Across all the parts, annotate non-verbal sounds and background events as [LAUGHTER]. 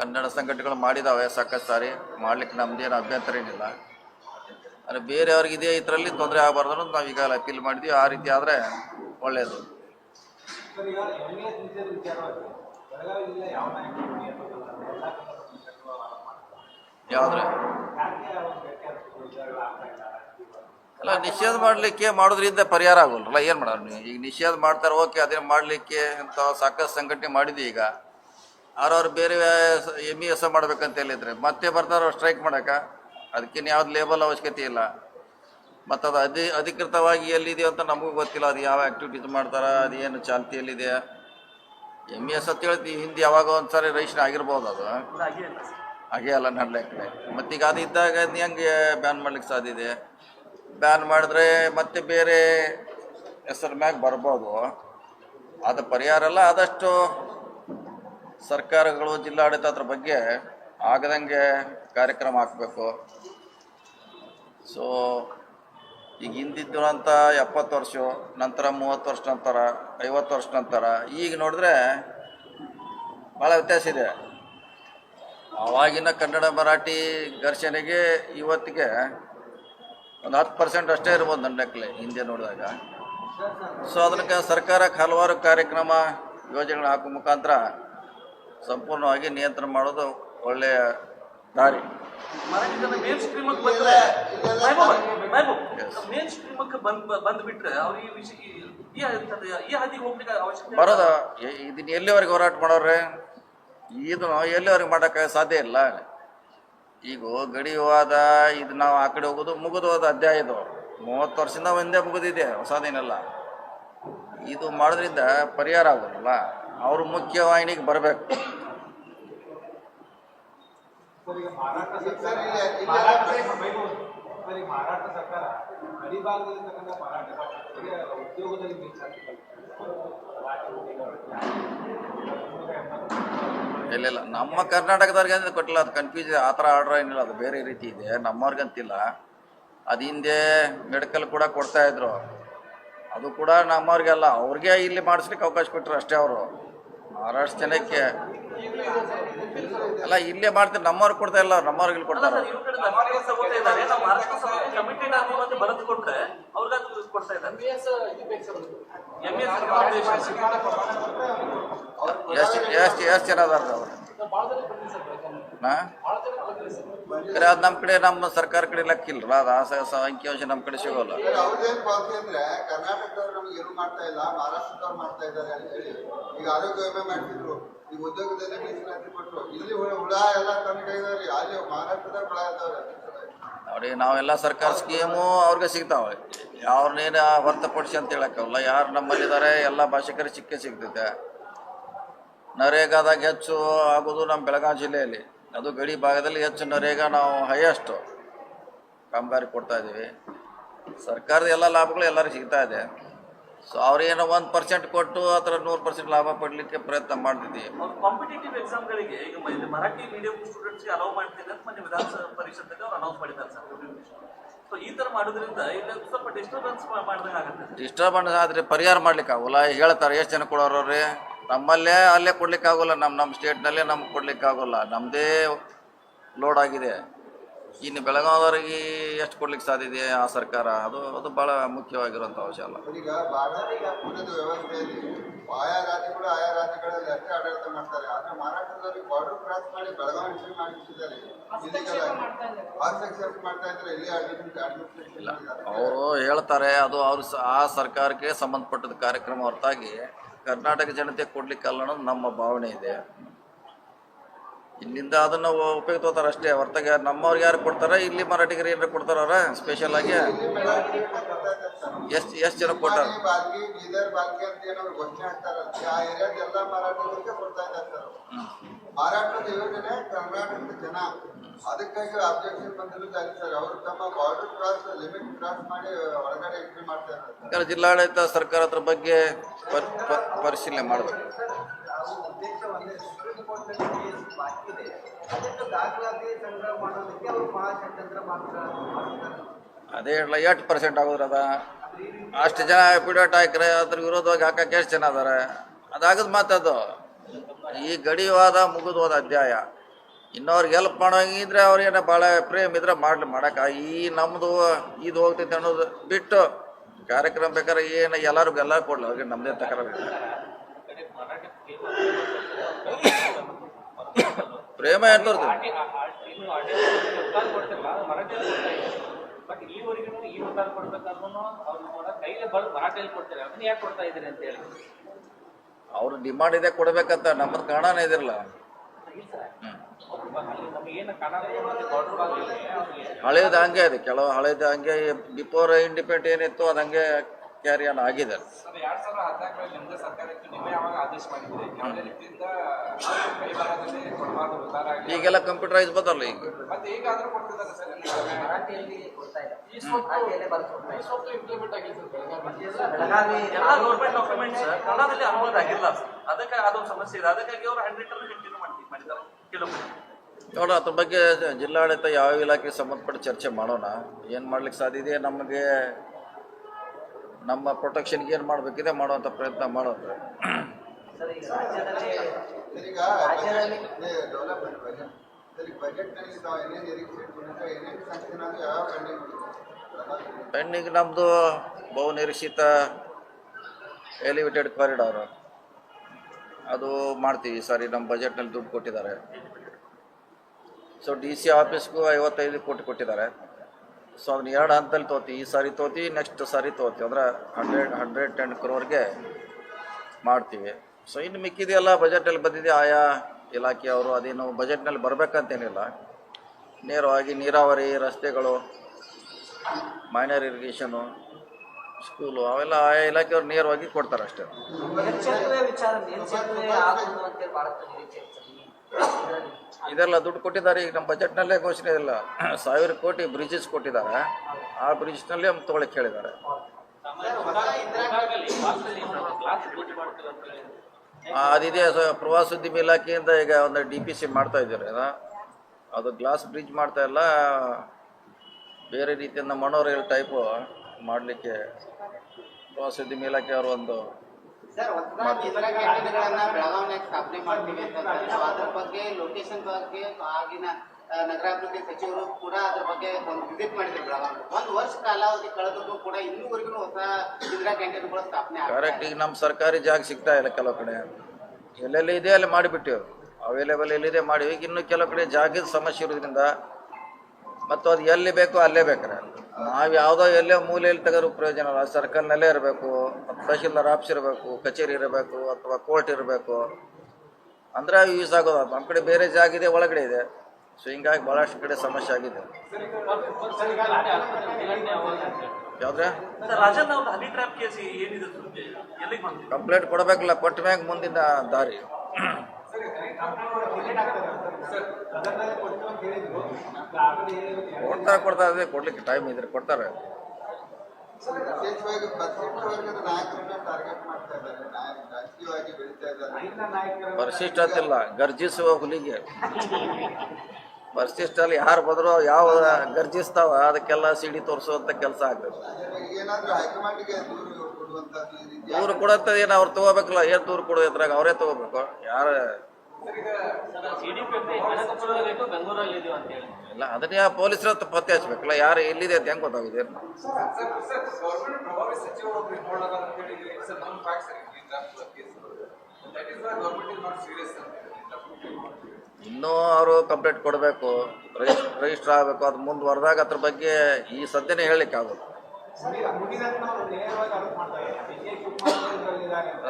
ಕನ್ನಡ ಸಂಘಟನೆಗಳು ಮಾಡಿದಾವೆ, ಸಾಕಷ್ಟು ಸಾರಿ. ಮಾಡ್ಲಿಕ್ಕೆ ನಮ್ದೇನು ಅಭ್ಯಂತರ ಏನಿಲ್ಲ. ಅಂದರೆ ಬೇರೆಯವ್ರಿಗೆ ಇದೇ ಇದರಲ್ಲಿ ತೊಂದರೆ ಆಗಬಾರ್ದು ಅಂತ ನಾವು ಈಗ ಅಪೀಲ್ ಮಾಡಿದ್ವಿ. ಆ ರೀತಿ ಆದರೆ ಒಳ್ಳೆಯದು ಯಾವ್ದ್ರೆ? ಅಲ್ಲ, ನಿಷೇಧ ಮಾಡಲಿಕ್ಕೆ ಮಾಡೋದ್ರಿಂದ ಪರಿಹಾರ ಆಗೋಲ್ಲ ಏನು ಮಾಡೋರು ನೀವು? ಈಗ ನಿಷೇಧ ಮಾಡ್ತಾರೆ, ಓಕೆ, ಅದೇನು ಮಾಡಲಿಕ್ಕೆ ಅಂತ ಸಾಕಷ್ಟು ಸಂಘಟನೆ ಮಾಡಿದ್ವಿ ಈಗ. ಅವ್ರವ್ರು ಬೇರೆ ಎಂ ಇ ಎಸ್ ಮಾಡ್ಬೇಕಂತ ಹೇಳಿದ್ರೆ ಮತ್ತೆ ಬರ್ತಾರೋ ಸ್ಟ್ರೈಕ್ ಮಾಡೋಕೆ? ಅದಕ್ಕಿನ್ನ ಯಾವ್ದು ಲೇಬಲ್ ಅವಶ್ಯಕತೆ ಇಲ್ಲ. ಮತ್ತು ಅದು ಅಧಿ ಅಧಿಕೃತವಾಗಿ ಎಲ್ಲಿದೆಯೋ ಅಂತ ನಮಗೂ ಗೊತ್ತಿಲ್ಲ. ಅದು ಯಾವ ಆ್ಯಕ್ಟಿವಿಟೀಸ್ ಮಾಡ್ತಾರೆ, ಅದು ಏನು ಚಾಲ್ತಿಯಲ್ಲಿದೆ ಎಂ ಇ ಎಸ್ ಅಂತ ಹೇಳ್ತೀವಿ ಹಿಂದೆ ಯಾವಾಗ ಒಂದು ಸಾರಿ ಆಗಿರ್ಬೋದು ಅದು. ಹಾಗೆ ಅಲ್ಲ ನಡ್ಲಿಕ್ಕೆ ಮತ್ತೀಗ ಅದು ಇದ್ದಾಗ ಅದ್ನ ಹೆಂಗೆ ಬ್ಯಾನ್ ಮಾಡ್ಲಿಕ್ಕೆ ಸಾಧ್ಯ ಇದೆ? ಬ್ಯಾನ್ ಮಾಡಿದ್ರೆ ಮತ್ತೆ ಬೇರೆ ಹೆಸರು ಮ್ಯಾಗ ಬರ್ಬೋದು. ಅದು ಪರಿಹಾರ ಅಲ್ಲ, ಆದಷ್ಟು ಸರ್ಕಾರಗಳು, ಜಿಲ್ಲಾಡಳಿತ ಅದ್ರ ಬಗ್ಗೆ ಆಗದಂಗೆ ಕಾರ್ಯಕ್ರಮ ಹಾಕಬೇಕು. ಸೊ ಈಗ ಹಿಂದಿದ್ದಂಥ ಎಪ್ಪತ್ತು ವರ್ಷ, ನಂತರ ಮೂವತ್ತು ವರ್ಷ ನಂತರ, ಐವತ್ತು ವರ್ಷ ನಂತರ, ಈಗ ನೋಡಿದ್ರೆ ಭಾಳ ವ್ಯತ್ಯಾಸ ಇದೆ. ಆವಾಗಿನ ಕನ್ನಡ, ಮರಾಠಿ ಘರ್ಷಣೆಗೆ ಇವತ್ತಿಗೆ ಒಂದು ಹತ್ತು ಪರ್ಸೆಂಟ್ ಅಷ್ಟೇ ಇರ್ಬೋದು ನನ್ನ ಹಿಂದೆ ನೋಡಿದಾಗ. ಸೊ ಅದಕ್ಕೆ ಸರ್ಕಾರಕ್ಕೆ ಹಲವಾರು ಕಾರ್ಯಕ್ರಮ ಯೋಜನೆಗಳು ಹಾಕೋ ಮುಖಾಂತರ ಸಂಪೂರ್ಣವಾಗಿ ನಿಯಂತ್ರಣ ಮಾಡೋದು ಒಳ್ಳೆಯ ದಾರಿ. ಮೇನ್ ಸ್ಟ್ರೀಮಕ್ಕೆ ಬಂದ್ರೆ ಮೇನ್ ಸ್ಟ್ರೀಮಕ್ಕೆ ಬಂದ್ ಬಂದ್ಬಿಟ್ರೆ ಅವ್ರಿಗೆ ಈ ಹಾದಿಗೆ ಹೋಗ್ಲಿಕ್ಕೆ ಬರೋದ ಇದನ್ನ ಎಲ್ಲಿವರೆಗೆ ಹೋರಾಟ ಮಾಡೋರೆ ಇದನ್ನು ಎಲ್ಲಿವರೆಗೆ ಮಾಡೋಕ್ಕೆ ಸಾಧ್ಯ ಇಲ್ಲ. ಈಗ ಗಡಿ ಹೋದ ಇದು ನಾವು ಆ ಕಡೆ ಹೋಗೋದು ಮುಗಿದು ಹೋದ ಅಧ್ಯಾಯ ಇದು. ಮೂವತ್ತು ವರ್ಷದಿಂದ ಒಂದೇ ಮುಗಿದಿದೆ ಹೊಸದೇನಲ್ಲ. ಇದು ಮಾಡೋದ್ರಿಂದ ಪರಿಹಾರ ಆಗೋದಿಲ್ಲ. ಅವರು ಮುಖ್ಯವಾಹಿನಿಗೆ ಬರಬೇಕು. ಇಲ್ಲ ಇಲ್ಲ. ನಮ್ಮ ಕರ್ನಾಟಕದವ್ರಿಗೆ ಅಂದ್ರೆ ಕೊಟ್ಟಿಲ್ಲ ಅದು ಕನ್ಫ್ಯೂಸ್ ಆ ಥರ ಆರ್ಡ್ರ್ ಏನಿಲ್ಲ ಅದು ಬೇರೆ ರೀತಿ ಇದೆ. ನಮ್ಮವ್ರಿಗಂತಿಲ್ಲ. ಅದು ಹಿಂದೆ ಮೆಡಿಕಲ್ ಕೂಡ ಕೊಡ್ತಾ ಇದ್ರು. ಅದು ಕೂಡ ನಮ್ಮವ್ರಿಗೆಲ್ಲ. ಅವ್ರಿಗೆ ಇಲ್ಲಿ ಮಾಡಿಸ್ಲಿಕ್ಕೆ ಅವಕಾಶ ಕೊಟ್ಟರು ಅಷ್ಟೇ ಅವರು. ಮಹಾರಾಷ್ಟ್ರ ಜನಕ್ಕೆ ಅಲ್ಲ ಇಲ್ಲೇ ಮಾಡ್ತೀವಿ ನಮ್ಮವ್ರಿಗೆ ಕೊಡ್ತಾ ಇಲ್ಲ ನಮ್ಮವ್ರಿಗೆ ಇಲ್ಲಿ ಕೊಡ್ತಾರೆ. ಎಷ್ಟು ಎಷ್ಟು ಎಷ್ಟು ಜನ ಅದಾರ ಅವರು? ನಾ ಖರೆ ಅದು ನಮ್ಮ ಕಡೆ ನಮ್ಮ ಸರ್ಕಾರ ಕಡೆ ಲಕ್ಕಿಲ್ರ ಅದು ಆ ಸ- ಸ- ಅಂಕಿಅಂಶ ನಮ್ಮ ಕಡೆ ಸಿಗೋಲ್ಲ. ಸರ್, ಅವ್ರದ್ದೇನ್ ಪಾಲಿಸಿ ಅಂದ್ರೆ ಕರ್ನಾಟಕದವ್ರು ನಮ್ಗೆ ಏನು ಮಾಡ್ತಾ ಇಲ್ಲ ಮಹಾರಾಷ್ಟ್ರದವ್ರು ಮಾಡ್ತಾ ಇದ್ದಾರೆ ಅಂತ ಹೇಳಿ. ಈಗ ಆರೋಗ್ಯ ವಿಮೆ ಮಾಡ್ತಿದ್ರು. ಈಗ ಉದ್ಯೋಗದಲ್ಲಿ ಮೀಸಲಾತಿ ಕೊಟ್ರು. ಇಲ್ಲಿ ಹುಳ ಹುಳ ಎಲ್ಲ ಕಮ್ಮಿ ಇದಾವ್ರಿ ಅಲ್ಲಿ ಮಹಾರಾಷ್ಟ್ರದಾಗ ಹುಳ ಇದಾವ್ರೆ ನೋಡಿ ನಾವೆಲ್ಲ ಸರ್ಕಾರ ಸ್ಕೀಮು ಅವ್ರಿಗೆ ಸಿಗ್ತಾವೆ. ಅವ್ರನ್ನೇನು ಹೊರತುಪಡಿಸಿ ಅಂತ ಹೇಳಕ್ಕಾಗಲ್ಲ. ಯಾರು ನಮ್ಮಲ್ಲಿದ್ದಾರೆ ಎಲ್ಲ ಭಾಷಿಕರಿಗೆ ಸಿಕ್ಕೇ ಸಿಗ್ತೈತೆ. ನರೇಗಾದಾಗ ಹೆಚ್ಚು ಆಗೋದು ನಮ್ಮ ಬೆಳಗಾವಿ ಜಿಲ್ಲೆಯಲ್ಲಿ. ಅದು ಗಡಿ ಭಾಗದಲ್ಲಿ ಹೆಚ್ಚು ನರೇಗಾ ನಾವು ಹೈಯೆಸ್ಟು ಕಾಮಗಾರಿ ಕೊಡ್ತಾ ಇದ್ದೀವಿ. ಸರ್ಕಾರದ ಎಲ್ಲ ಲಾಭಗಳು ಎಲ್ಲರಿಗೂ ಸಿಗ್ತಾ ಇದೆ. ಸೊ ಅವ್ರೇನೋ ಒಂದು ಪರ್ಸೆಂಟ್ ಕೊಟ್ಟು ಆ ಥರ ನೂರು ಪರ್ಸೆಂಟ್ ಲಾಭ ಪಡಲಿಕ್ಕೆ ಪ್ರಯತ್ನ ಮಾಡ್ತಿದ್ದೀವಿ. ಅವ್ರು ಕಾಂಪಿಟೇಟಿವ್ ಎಕ್ಸಾಮ್ಗಳಿಗೆ ಈಗ ಮರಾಠಿ ಮೀಡಿಯಂ ಸ್ಟೂಡೆಂಟ್ಸ್ಗೆ ಅಲೌ ಮಾಡ್ತಿದೆ ಅಂತ ಮೊನ್ನೆ ವಿಧಾನಸಭಾ ಪರಿಷತ್ತಲ್ಲಿ ಅವ್ರು ಅನೌನ್ಸ್ ಮಾಡಿದ್ದಾರೆ ಸರ್. ಸೊ ಈ ತರ ಮಾಡೋದ್ರಿಂದ ಇಲ್ಲಿ ಸ್ವಲ್ಪ ಡಿಸ್ಟರ್ಬೆನ್ಸ್ ಮಾಡಿದಂಗೆ ಆಗುತ್ತೆ ಡಿಸ್ಟರ್ಬೆನ್ಸ್ ಆದರೆ ಪರಿಹಾರ ಮಾಡ್ಲಿಕ್ಕೆ ಆಗೋಲ್ಲ ಹೇಳ್ತಾರೆ ಎಷ್ಟು ಜನ ಕೊಡೋರವ್ರಿ ನಮ್ಮಲ್ಲೇ ಅಲ್ಲೇ ಕೊಡ್ಲಿಕ್ಕೆ ಆಗೋಲ್ಲ ನಮ್ಮ ನಮ್ಮ ಸ್ಟೇಟ್ನಲ್ಲೇ ನಮ್ಗೆ ಕೊಡ್ಲಿಕ್ಕೆ ಆಗೋಲ್ಲ ನಮ್ಮದೇ ಲೋಡ್ ಆಗಿದೆ. ಇನ್ನು ಬೆಳಗಾವದವರಿಗೆ ಎಷ್ಟು ಕೊಡ್ಲಿಕ್ಕೆ ಸಾಧ್ಯ ಇದೆ ಆ ಸರ್ಕಾರ? ಅದು ಅದು ಭಾಳ ಮುಖ್ಯವಾಗಿರುವಂಥ ಅಂಶ ಅಲ್ಲ. ಇಲ್ಲಿ ಅವರು ಹೇಳ್ತಾರೆ ಅದು ಅವ್ರ ಆ ಸರ್ಕಾರಕ್ಕೆ ಸಂಬಂಧಪಟ್ಟದ ಕಾರ್ಯಕ್ರಮ ಹೊರತಾಗಿ ಕರ್ನಾಟಕ ಜನತೆ ಕೊಡ್ಲಿಕ್ಕೆ ಅಲ್ಲ ಅನ್ನೋದು ನಮ್ಮ ಭಾವನೆ ಇದೆ. ಇಲ್ಲಿಂದ ಅದನ್ನ ಉಪಯೋಗ ತಗೋತಾರೆ ಅಷ್ಟೇ. ಹೊರತಾಗ ನಮ್ಮವ್ರಿಗೆ ಯಾರು ಕೊಡ್ತಾರೆ? ಇಲ್ಲಿ ಮರಾಠಿಗರು ಏನಾರ ಕೊಡ್ತಾರ ಸ್ಪೆಷಲ್ ಆಗಿ ಎಷ್ಟು ಎಷ್ಟು ಜನ ಕೊಟ್ಟಾರ? ಮಹಾರಾಷ್ಟ್ರದ ಯೋಜನೆ ಕರ್ನಾಟಕದ ಜನ ಅದಕ್ಕಾಗಿ ಅಬ್ಜೆಕ್ಷನ್ ಸರ್ ಅವರು ತಮ್ಮ ಬಾರ್ಡರ್ ಕ್ರಾಸ್ ಲಿಮಿಟ್ ಕ್ರಾಸ್ ಮಾಡಿ ಒಳಗಡೆ ಎಂಟ್ರಿ ಜಿಲ್ಲಾಡಳಿತ ಸರ್ಕಾರ ಅದ್ರ ಬಗ್ಗೆ ಪರಿಶೀಲನೆ ಮಾಡಬೇಕು ಅದೇ ಹೇಳಲ್ಲ ಎಷ್ಟು ಪರ್ಸೆಂಟ್ ಆಗೋದ್ರ ಅದ. ಅಷ್ಟು ಜನ ಪಿಡಿಯೋಟ್ ಹಾಕ್ರೆ ಅದ್ರ ವಿರೋಧವಾಗಿ ಹಾಕಕ್ಕೆ ಎಷ್ಟು ಜನ ಅದಾರೆ? ಅದಾಗದ ಮಾತದು ಈ ಗಡಿವಾದ ಮುಗಿದೋದ ಅಧ್ಯಾಯ. ಇನ್ನೊರ್ಗೆ ಹೆಲ್ಪ್ ಮಾಡೋಂಗಿದ್ರೆ ಅವ್ರೇನ ಭಾಳ ಪ್ರೇಮ್ ಇದ್ರೆ ಮಾಡ್ಲಿ ಮಾಡಕ್ಕೆ ಈ ನಮ್ಮದು ಇದು ಹೋಗ್ತೈತೆ ಅನ್ನೋದು ಬಿಟ್ಟು ಕಾರ್ಯಕ್ರಮ ಬೇಕಾದ್ರೆ ಏನು ಎಲ್ಲರೂ ಎಲ್ಲ ಕೊಡ್ಲಿ. ಅವ್ರಿಗೆ ನಮ್ಮದೇ ತಕರಾರು. ಪ್ರೇಮ ಹೇಳಿ ಅವ್ರ ಡಿಮಾಂಡ್ ಇದೆ ಕೊಡ್ಬೇಕಂತ ನಮ್ಮದು ಕಾರಣನೇ ಇದಿರಲ್ಲ. ಹಳೇದು ಹಂಗೆ ಇದೆ ಕೆಲವು ಹಳೇದು ಹಂಗೆ ಬಿಫೋರ್ ಇಂಡಿಪೆಂಡ್ ಏನಿತ್ತು ಅದು ಹಂಗೆ ಕ್ಯಾರಿ ಆನ್ ಆಗಿದೆ ಈಗೆಲ್ಲ ಕಂಪ್ಯೂಟರೈಸ್ ಬದಲ್ಲ ಈಗ. ಬೆಳಗಾವಿ. ಡಾಕ್ಯುಮೆಂಟ್ಸ್ ಕನ್ನಡದಲ್ಲಿ ಅನುವಾದ ಆಗಿಲ್ಲ. ಅದಕ್ಕೆ ಅದೊಂದು ಸಮಸ್ಯೆ ಇದೆ. ಅದಕ್ಕಾಗಿ ಅವರು ಹ್ಯಾಂಡ್ ರಿಟರ್ನ್ ನೋಡ, ಅದ್ರ ಬಗ್ಗೆ ಜಿಲ್ಲಾಡಳಿತ ಯಾವ ಇಲಾಖೆಗೆ ಸಂಬಂಧಪಟ್ಟ ಚರ್ಚೆ ಮಾಡೋಣ. ಏನು ಮಾಡ್ಲಿಕ್ಕೆ ಸಾಧ್ಯ ಇದೆ? ನಮಗೆ ನಮ್ಮ ಪ್ರೊಟೆಕ್ಷನ್ಗೆ ಏನು ಮಾಡಬೇಕಿದೆ ಮಾಡುವಂಥ ಪ್ರಯತ್ನ ಮಾಡೋದು ಪೆಂಡಿಂಗ್ ನಮ್ಮದು ಬಹು ನಿರೀಕ್ಷಿತ ಎಲಿವೇಟೆಡ್ ಕಾರಿಡಾರ್ ಅದು ಮಾಡ್ತೀವಿ ಸರಿ ನಮ್ಮ ಬಜೆಟ್ನಲ್ಲಿ ದುಡ್ಡು ಕೊಟ್ಟಿದ್ದಾರೆ. ಸೊ ಡಿ ಸಿ ಆಫೀಸ್ಗೂ ಐವತ್ತೈದು ಕೋಟಿ ಕೊಟ್ಟಿದ್ದಾರೆ. ಸೊ ಅದನ್ನ ಎರಡು ಹಂತದಲ್ಲಿ ತೋತಿ ಈ ಸಾರಿ ತೋತಿ ನೆಕ್ಸ್ಟ್ ಸಾರಿ ತೋತಿ ಅಂದ್ರೆ ಹಂಡ್ರೆಡ್ ಹಂಡ್ರೆಡ್ ಟೆನ್ ಕ್ರೋರ್ಗೆ ಮಾಡ್ತೀವಿ. ಸೊ ಇನ್ನು ಮಿಕ್ಕಿದೆಯಲ್ಲ ಬಜೆಟಲ್ಲಿ ಬಂದಿದೆ. ಆಯಾ ಇಲಾಖೆಯವರು ಅದೇನು ಬಜೆಟ್ನಲ್ಲಿ ಬರಬೇಕಂತೇನಿಲ್ಲ. ನೇರವಾಗಿ ನೀರಾವರಿ, ರಸ್ತೆಗಳು ಮೈನರ್ ಇರಿಗೇಷನು ಸ್ಕೂಲು ಅವೆಲ್ಲ ಆಯಾ ಇಲಾಖೆಯವ್ರು ನೇರವಾಗಿ ಕೊಡ್ತಾರೆ ಅಷ್ಟೇ. ಇದೆಲ್ಲ ದುಡ್ಡು ಕೊಟ್ಟಿದ್ದಾರೆ ಈಗ ನಮ್ಮ ಬಜೆಟ್ನಲ್ಲೇ ಘೋಷಣೆ ಇಲ್ಲ [CLEARS THROAT] ಸಾವಿರ ಕೋಟಿ ಬ್ರಿಡ್ಜಸ್ ಕೊಟ್ಟಿದ್ದಾರೆ. ಆ ಬ್ರಿಡ್ಜ್ನಲ್ಲೇ ಅವ್ನು ತೊಗೊಳಕ್ಕೆ ಹೇಳಿದ್ದಾರೆ. ಅದಿದೆ ಪ್ರವಾಸೋದ್ಯಮ ಇಲಾಖೆಯಿಂದ ಈಗ ಒಂದು ಡಿ ಪಿ ಸಿ ಮಾಡ್ತಾ ಇದ್ದಾರೆ. ಅದು ಗ್ಲಾಸ್ ಬ್ರಿಡ್ಜ್ ಮಾಡ್ತಾ ಇಲ್ಲ. ಬೇರೆ ರೀತಿಯಿಂದ ಮನೋರೈಲ್ ಟೈಪು ಮಾಡಲಿಕ್ಕೆ ಪ್ರವಾಸೋದ್ಯಮ ಮೇಲಕ್ಕೆ ಒಂದು ಕ್ಯಾಂಟೀನ್ಗಳನ್ನ ಬೆಳಗಾವಿನಾಗ ಸ್ಥಾಪನೆ ಮಾಡ್ತೀವಿ ಅಂತ ಅದ್ರ ಬಗ್ಗೆ ಲೊಕೇಶನ್ ಬಗ್ಗೆ ಆಗಿನ ನಗರಾಭಿವೃದ್ಧಿ ಸಚಿವರು ಕೂಡ ಅದ್ರ ಬಗ್ಗೆ ಒಂದು ವಿಸಿಟ್ ಮಾಡಿದ್ರು ಬೆಳಗಾವಿ ಒಂದು ವರ್ಷ ಕಾಲಾವಧಿ ಕಳೆದ್ರು ಕೂಡ ಇನ್ನೂವರೆಗೂ ಹೊಸ ಇಂದಿರಾ ಕ್ಯಾಂಟೀನ್ಗಳು ಸ್ಥಾಪನೆ ಕರೆಕ್ಟ್ ಈಗ ನಮ್ಮ ಸರ್ಕಾರಿ ಜಾಗ ಸಿಗ್ತಾ ಇಲ್ಲ ಕೆಲವು ಕಡೆ. ಎಲ್ಲೆಲ್ಲಿ ಇದೆ ಅಲ್ಲಿ ಮಾಡಿಬಿಟ್ಟಿವಿ ಅವೈಲೇಬಲ್ ಎಲ್ಲಿದೆ ಮಾಡಿ. ಈಗ ಇನ್ನು ಕೆಲವು ಕಡೆ ಜಾಗದ ಸಮಸ್ಯೆ ಇರೋದ್ರಿಂದ ಮತ್ತು ಅದು ಎಲ್ಲಿ ಬೇಕೋ ಅಲ್ಲೇ ಬೇಕಾರೆ. ನಾವು ಯಾವುದೋ ಎಲ್ಲೇ ಮೂಲೆಯಲ್ಲಿ ತೆಗೆದ್ರು ಪ್ರಯೋಜನ ಸರ್ಕಲ್ ಸರ್ಕಲ್ನಲ್ಲೇ ಇರಬೇಕು ತಹಶೀಲ್ದಾರ್ ಆಫೀಸ್ ಇರಬೇಕು ಕಚೇರಿ ಇರಬೇಕು ಅಥವಾ ಕೋರ್ಟ್ ಇರಬೇಕು. ಅಂದರೆ ಯೂಸ್ ಆಗೋದು. ನಮ್ಮ ಕಡೆ ಬೇರೆ ಜಾಗ ಇದೆ ಒಳಗಡೆ ಇದೆ. ಸೊ ಹಿಂಗಾಗಿ ಭಾಳಷ್ಟು ಕಡೆ ಸಮಸ್ಯೆ ಆಗಿದೆ. ಯಾವುದ್ರೆ? ಕಂಪ್ಲೇಂಟ್ ಕೊಡಬೇಕಲ್ಲ ಕೊಟ್ಟ ಮ್ಯಾಗ ಮುಂದಿನ ದಾರಿ. ಕೊಡ್ತಾರೆ ಕೊಡ್ತಾರೆ ಅದೇ ಕೊಡ್ಲಿಕ್ಕೆ ಟೈಮ್ ಇದ್ರೆ ಕೊಡ್ತಾರೆ. ವಿಶೇಷವಾಗಿ ಪರಿಶಿಷ್ಟ ವರ್ಗದ ನಾಯಕರನ್ನ ಟಾರ್ಗೆಟ್ ಮಾಡ್ತಾ ಇದ್ದಾರೆ. ನಾಯಕ ರಾಜಕೀಯವಾಗಿ ಬೆಳೀತಾ ಇದ್ದಾರೆ. ಐದನ ಪರಿಶಿಷ್ಟ ಅಂತಿಲ್ಲ ಗರ್ಜಿಸುವ ಹುಲಿಗೆ. ಪರಿಶಿಷ್ಟಲ್ಲಿ ಯಾರು ಬಂದ್ರು ಯಾವ ಗರ್ಜಿಸ್ತಾವ ಅದಕ್ಕೆಲ್ಲ ಸಿಡಿ ತೋರಿಸುವಂತ ಕೆಲಸ ಆಗ್ತದೆ. ದೂರು ಕೊಡತ್ತದ ಈ ರೀತಿ ದೂರು ಕೊಡಂತದ ಏನು ಅವ್ರು ತಗೋಬೇಕಲ್ಲ ಏನ್ ದೂರು ಕೊಡೋದ್ರಾಗ ಅವರೇ ತಗೋಬೇಕು. ಯಾರ ಇಲ್ಲ, ಅದನ್ನ ಯಾವ ಪೊಲೀಸರ ಪತ್ತೆ ಹಚ್ಬೇಕಲ್ಲ ಯಾರು ಎಲ್ಲಿದೆ ಅಂತ ಹೆಂಗ್ ಗೊತ್ತಾಗಿದೆ ಇನ್ನೂ ಅವರು ಕಂಪ್ಲೇಂಟ್ ಕೊಡಬೇಕು ರಿಜಿಸ್ಟರ್ ಆಗಬೇಕು, ಅದು ಮುಂದುವರೆದಾಗ ಅದ್ರ ಬಗ್ಗೆ ಈ ಸದ್ಯನೇ ಹೇಳಲಿಕ್ಕೆ ಆಗೋದು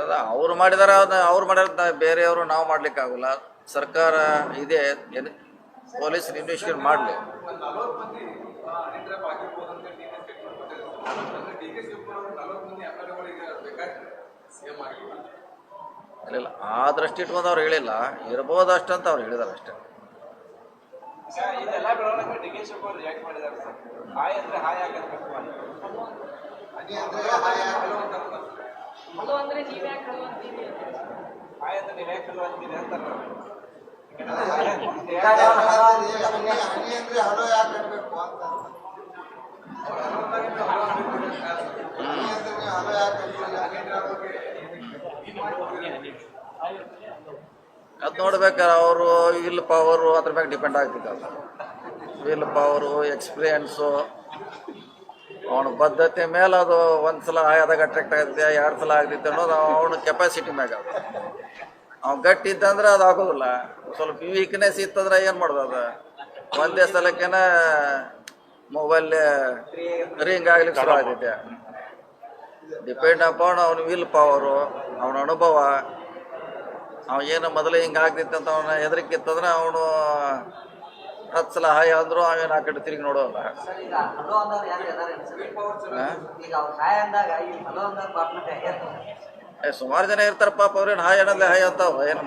ಅದ ಅವ್ರು ಮಾಡಿದಾರ ಅವ್ರು ಮಾಡಿದ ಬೇರೆಯವರು ನಾವು ಮಾಡ್ಲಿಕ್ಕೆ ಆಗಲ್ಲ. ಸರ್ಕಾರ ಇದೆ ಪೊಲೀಸ್ ಇನ್ವೆಸ್ಟಿಗೇಟ್ ಮಾಡಲಿ. ಇಲ್ಲ ಆ ದೃಷ್ಟಿ ಇಟ್ಕೊಂಡು ಅವ್ರು ಹೇಳಿಲ್ಲ. ಇರ್ಬೋದು ಅಷ್ಟಂತ ಅವ್ರು ಹೇಳಿದಾರೆ ಅಷ್ಟೇ. ಇದೆಲ್ಲ ಬೆಳವಣಿಗೆ ಡಿ ಕೆ ಶಿವಕುಮಾರ್ ರಿಯಾಕ್ಟ್ ಮಾಡಿದ್ದಾರೆ ಸರ್. ಹಾಯ್ ಅಂದ್ರೆ ಹಾಯ್ ಆಗಬೇಕು ಅಂತ ಹನಿ ಅಂದ್ರೆ ಅಂತ ಅದು ಅಂದ್ರೆ ನೀವ್ ಯಾಕೆ ಹಲೋ ಅಂತೀವಿ ಹಾಯ್ ಅಂದ್ರೆ ನೀವು ಯಾಕೆ ಹಲೋ ಅಂತೀರಿ ಹನಿ ಅಂದ್ರೆ ಹಲೋ ಯಾಕೆ ಅಂತ. ಅಂದ್ರೆ ಹಲೋ ಯಾಕೆ ಅದು ನೋಡ್ಬೇಕಾದ್ರೆ ಅವರು ವಿಲ್ ಪವರು ಅದ್ರ ಮ್ಯಾಗ ಡಿಪೆಂಡ್ ಆಗ್ತಿದ್ದಲ್ಲ ವಿಲ್ ಪವರು ಎಕ್ಸ್ಪೀರಿಯನ್ಸು ಅವನ ಬದ್ಧತೆ ಮೇಲೆ ಅದು ಒಂದು ಸಲ ಆಯಾದಾಗ ಅಟ್ರಾಕ್ಟ್ ಆಗುತ್ತೆ ಎರಡು ಸಲ ಆಗ್ತಿತ್ತು ಅನ್ನೋದು ಅವನ ಕೆಪಾಸಿಟಿ ಮ್ಯಾಗ ಅವ್ನು ಗಟ್ಟಿ ಇದ್ದಂದ್ರೆ ಅದು ಆಗೋದಿಲ್ಲ. ಸ್ವಲ್ಪ ವೀಕ್ನೆಸ್ ಇತ್ತಂದ್ರೆ ಏನು ಮಾಡೋದು ಅದು? ಒಂದೇ ಸಲಕ್ಕೇನ ಮೊಬೈಲ್ ರಿಂಗ್ ಆಗ್ಲಿಕ್ಕೆ ಶುರು ಆಗ್ತೈತೆ ಡಿಪೆಂಡ್ ಅಪಾನ್ ಅವನ ವಿಲ್ ಪವರು ಅವನ ಅನುಭವ. ಅವ ಏನು ಮೊದಲೇ ಹಿಂಗೆ ಆಗ್ತಿತ್ತು ಅಂತ ಅವನ ಹೆದರಿಕೆ ಇತ್ತಂದ್ರೆ ಅವನು ಹತ್ತು ಸಲ ಹಾಯ ಅಂದ್ರು ಅವೇನು ಆ ಕಡೆ ತಿರುಗಿ ನೋಡೋಲ್ಲ. ಏ, ಸುಮಾರು ಜನ ಇರ್ತಾರೆ ಪಾಪ ಅವ್ರೇನು ಹಾಯ್ ಅನ್ನೋದೇ ಹಾಯ್ ಅಂತ ಏನು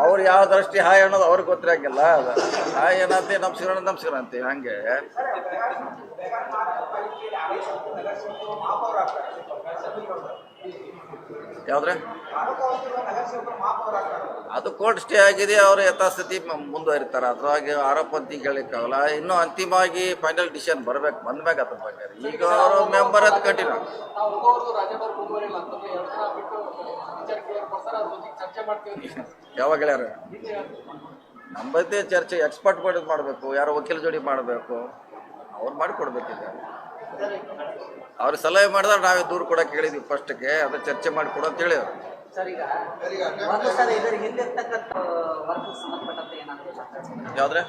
ಅವ್ರು ಯಾವ ದೃಷ್ಟಿ ಹಾಯ್ ಅನ್ನೋದು ಅವ್ರಿಗೆ ಗೊತ್ತಿರಂಗಿಲ್ಲ ಹಾಯ್ ಏನಂತೆ ನಮಸ್ಕಾರ ಅಂತೀವಿ, ಹಂಗೆ. ಯಾವ್ದ್ರೆ? ಅದು ಕೋರ್ಟ್ ಸ್ಟೇ ಆಗಿದೆ, ಅವರು ಯಥಾಸ್ಥಿತಿ ಮುಂದುವರಿತಾರೆ. ಅದ್ರಾಗೆ ಆರೋಪ ಅಂತ ಕೇಳಲಿಕ್ಕಾಗಲ್ಲ ಇನ್ನೂ ಅಂತಿಮವಾಗಿ ಫೈನಲ್ ಡಿಸಿಷನ್ ಬರ್ಬೇಕು, ಬಂದ್ಮ್ಯಾಗ ಅದ್ರ ಬಗ್ಗೆ ಈಗ ಅವರು ಮೆಂಬರ್ ಅದು ಕಂಟಿನ್ಯೂ ಯಾವಾಗ ನಮ್ಮ ಬಗ್ಗೆ ಚರ್ಚೆ ಎಕ್ಸ್ಪರ್ಟ್ ಮಾಡೋದು ಮಾಡಬೇಕು, ಯಾರು ವಕೀಲ ಜೋಡಿ ಮಾಡಬೇಕು. ಅವ್ರು ಮಾಡಿಕೊಡ್ಬೇಕೀಗ. ಅವ್ರು ಸಲಹೆ ಮಾಡಿದ್ರೆ ನಾವೇ ದೂರು ಕೊಡಕ್ಕೆ ಹೇಳಿದ್ವಿ ಫಸ್ಟ್ಗೆ ಅದು ಚರ್ಚೆ ಮಾಡಿ ಕೊಡು ಅಂತ ಹೇಳಿದ್ರು. ಯಾವ್ದ್ರೆ?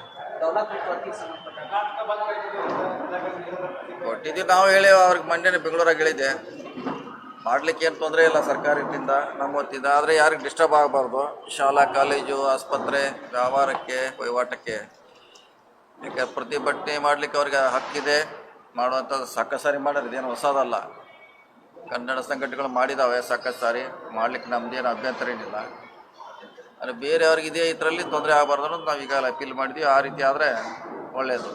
ಕೊಟ್ಟಿದ್ದೀವಿ ನಾವು ಹೇಳಿ ಅವ್ರಿಗೆ ಮಂಡ್ಯನೇ ಬೆಂಗಳೂರಾಗ ಹೇಳಿದ್ದೆ. ಮಾಡ್ಲಿಕ್ಕೆ ಏನು ತೊಂದರೆ ಇಲ್ಲ ಸರ್ಕಾರದಿಂದ ನಮ್ಮ ಹೊತ್ತಿಂದ ಆದರೆ ಯಾರಿಗೆ ಡಿಸ್ಟರ್ಬ್ ಆಗಬಾರ್ದು. ಶಾಲಾ ಕಾಲೇಜು ಆಸ್ಪತ್ರೆ ವ್ಯವಹಾರಕ್ಕೆ ವಹಿವಾಟಕ್ಕೆ. ಯಾಕೆ ಪ್ರತಿಭಟನೆ ಮಾಡಲಿಕ್ಕೆ ಅವ್ರಿಗೆ ಹಕ್ಕಿದೆ. ಮಾಡುವಂಥದ್ದು ಸಾಕಷ್ಟು ಮಾಡ್ಯಾರ ಇದೇನು ಹೊಸದಲ್ಲ. ಕನ್ನಡ ಸಂಘಟನೆಗಳು ಮಾಡಿದಾವೆ ಸಾಕಷ್ಟು ಸಾರಿ ಮಾಡ್ಲಿಕ್ಕೆ ನಮ್ದೇನು ಅಭ್ಯಂತರ ಏನಿಲ್ಲ. ಆದರೆ ಬೇರೆಯವ್ರಿಗೆ ಇದೇ ಇದರಲ್ಲಿ ತೊಂದರೆ ಆಗಬಾರ್ದು ಅಂತ ನಾವು ಈಗ ಅಪೀಲ್ ಮಾಡಿದ್ವಿ. ಆ ರೀತಿ ಆದರೆ ಒಳ್ಳೆಯದು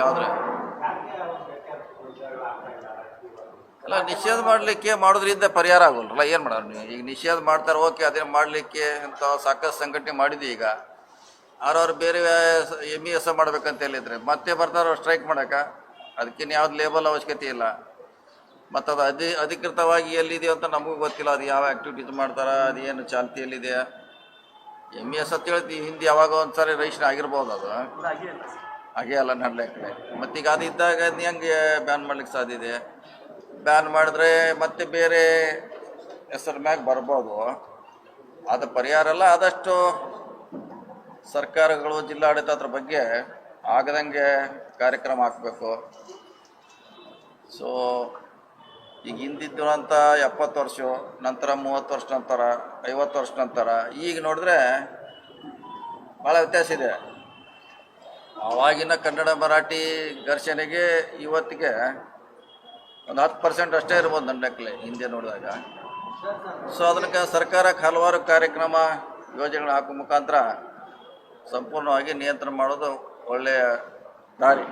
ಯಾವುದ್ರೆ? ಅಲ್ಲ, ನಿಷೇಧ ಮಾಡಲಿಕ್ಕೆ ಮಾಡೋದ್ರಿಂದ ಪರಿಹಾರ ಆಗೋಲ್ಲ ಏನು ಮಾಡೋರು ನೀವು? ಈಗ ನಿಷೇಧ ಮಾಡ್ತಾರೆ, ಓಕೆ ಅದನ್ನ ಮಾಡಲಿಕ್ಕೆ ಅಂತ ಸಾಕಷ್ಟು ಸಂಘಟನೆ ಮಾಡಿದ್ವಿ ಈಗ. ಅವ್ರವ್ರು ಬೇರೆ ಎಂ ಇ ಎಸ್ ಮಾಡ್ಬೇಕಂತ ಹೇಳಿದ್ರೆ, ಮತ್ತೆ ಬರ್ತಾರೋ ಸ್ಟ್ರೈಕ್ ಮಾಡೋಕೆ? ಅದಕ್ಕೇನು ಯಾವ್ದು ಲೇಬಲ್ ಅವಶ್ಯಕತೆ ಇಲ್ಲ. ಮತ್ತು ಅದು ಅಧಿ, ಅಧಿಕೃತವಾಗಿ ಎಲ್ಲಿದೆಯೋ ಅಂತ ನಮಗೂ ಗೊತ್ತಿಲ್ಲ. ಅದು ಯಾವ ಆ್ಯಕ್ಟಿವಿಟೀಸ್ ಮಾಡ್ತಾರೆ, ಅದು ಏನು ಚಾಲ್ತಿಯಲ್ಲಿದೆ ಎಂ ಇ ಎಸ್ ಅಂತ ಹೇಳ್ತೀವಿ ಹಿಂದೆ ಯಾವಾಗ ಒಂದು ಸಾರಿ ರೈಷನ್ ಆಗಿರ್ಬೋದು ಅದು. ಹಾಗೆ ಎಲ್ಲ ನಡ್ಲಿಕ್ಕೆ ಮತ್ತೀಗ ಅದು ಇದ್ದಾಗ ಹೆಂಗೆ ಬ್ಯಾನ್ ಮಾಡ್ಲಿಕ್ಕೆ ಸಾಧ್ಯ ಇದೆ. ಬ್ಯಾನ್ ಮಾಡಿದ್ರೆ ಮತ್ತೆ ಬೇರೆ ಹೆಸರು ಮ್ಯಾಗ ಬರ್ಬೋದು. ಅದು ಪರಿಹಾರ ಎಲ್ಲ ಆದಷ್ಟು ಸರ್ಕಾರಗಳು, ಜಿಲ್ಲಾಡಳಿತ ಅದ್ರ ಬಗ್ಗೆ ಆಗದಂಗೆ ಕಾರ್ಯಕ್ರಮ ಹಾಕಬೇಕು. ಸೊ ಈಗ ಹಿಂದಿದ್ದಂಥ ಎಪ್ಪತ್ತು ವರ್ಷ, ನಂತರ ಮೂವತ್ತು ವರ್ಷ ನಂತರ, ಐವತ್ತು ವರ್ಷ ನಂತರ, ಈಗ ನೋಡಿದ್ರೆ ಭಾಳ ವ್ಯತ್ಯಾಸ ಇದೆ. ಆವಾಗಿನ ಕನ್ನಡ ಮರಾಠಿ ಘರ್ಷಣೆಗೆ ಇವತ್ತಿಗೆ ಒಂದು ಹತ್ತು ಪರ್ಸೆಂಟ್ ಅಷ್ಟೇ ಇರ್ಬೋದು ನನ್ನ ಲೆಕ್ಕಲೆ ಹಿಂದೆ ನೋಡಿದಾಗ. ಸೊ ಅದಕ್ಕೆ ಸರ್ಕಾರಕ್ಕೆ ಹಲವಾರು ಕಾರ್ಯಕ್ರಮ ಯೋಜನೆಗಳು ಹಾಕೋ ಮುಖಾಂತರ ಸಂಪೂರ್ಣವಾಗಿ ನಿಯಂತ್ರಣ ಮಾಡೋದು ಒಳ್ಳೆಯ ದಾರಿ.